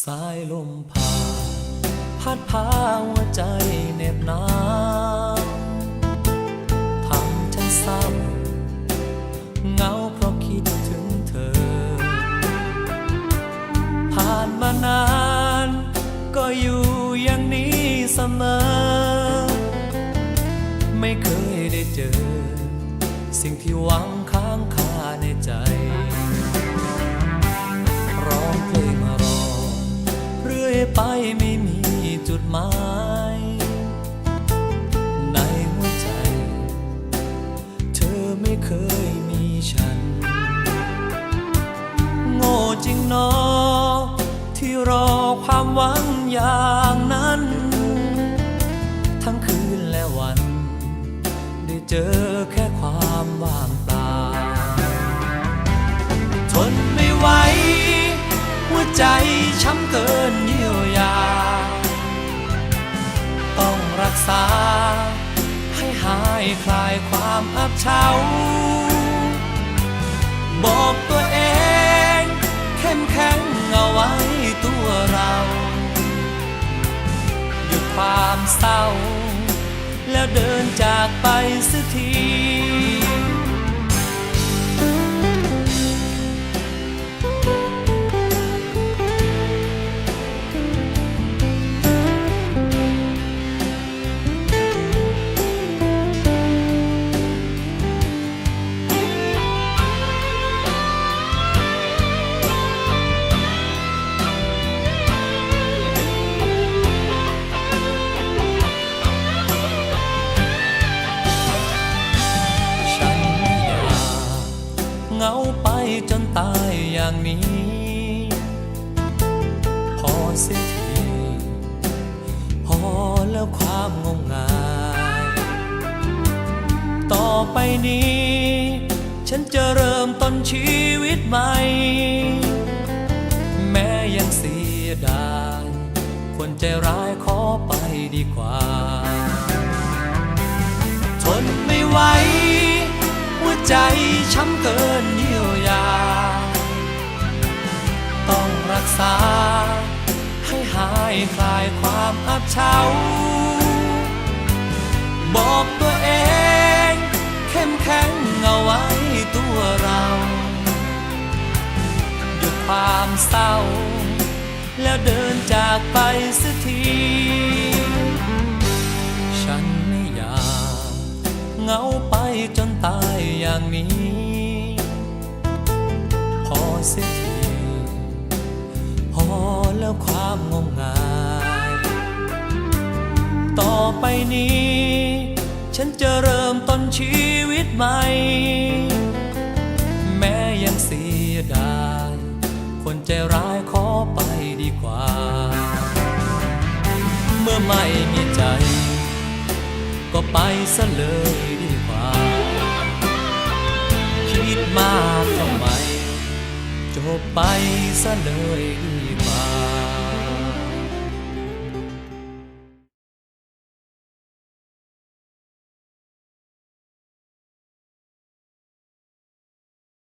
สายลมผ่านพัดพาหัวใจเหน็บหนาวทำฉันเศร้าเงาเพราะคิดถึงเธอ ผ่านมานาน ก็อยู่อย่างนี้เสมอ ไม่เคยได้เจอ สิ่งที่หวังค้างคาในใจ ริงนอ ที่รอความหวังอย่างนั้น ทั้งคืนและวัน ได้เจอแค่ความว่างเปล่าทนไม่ไหวหัวใจช้ำเกินเยียวยา ต้องรักษา ให้หายคลายความอับเฉา เศร้า แล้วเดินจากไปสักที นี้ พอเสียที พอแล้วความงมงาย ต่อไปนี้ ฉันจะเริ่มต้นชีวิตใหม่ แม้ยังเสียดายคนใจร้ายขอไปดีกว่า ทนไม่ไหวหัวใจช้ำเกินา ให้หายคลายความอับเฉา บอกตัวเอง เข้มแข็งเอาไว้ตัวเราหยุดความเศร้า แล้วเดินจากไปสักที ฉันไม่อยากเงาไปจนตายอย่างนี้ พอเสียที แล้วความงมงาย ต่อไปนี้ ฉันจะเริ่มต้นชีวิตใหม่ แม้ยังเสียดาย คนใจร้ายขอไปดีกว่า เมื่อไม่มีใจ ก็ไปซะเลยดีกว่า คิดมาก จบไปซะเลยดีกว่า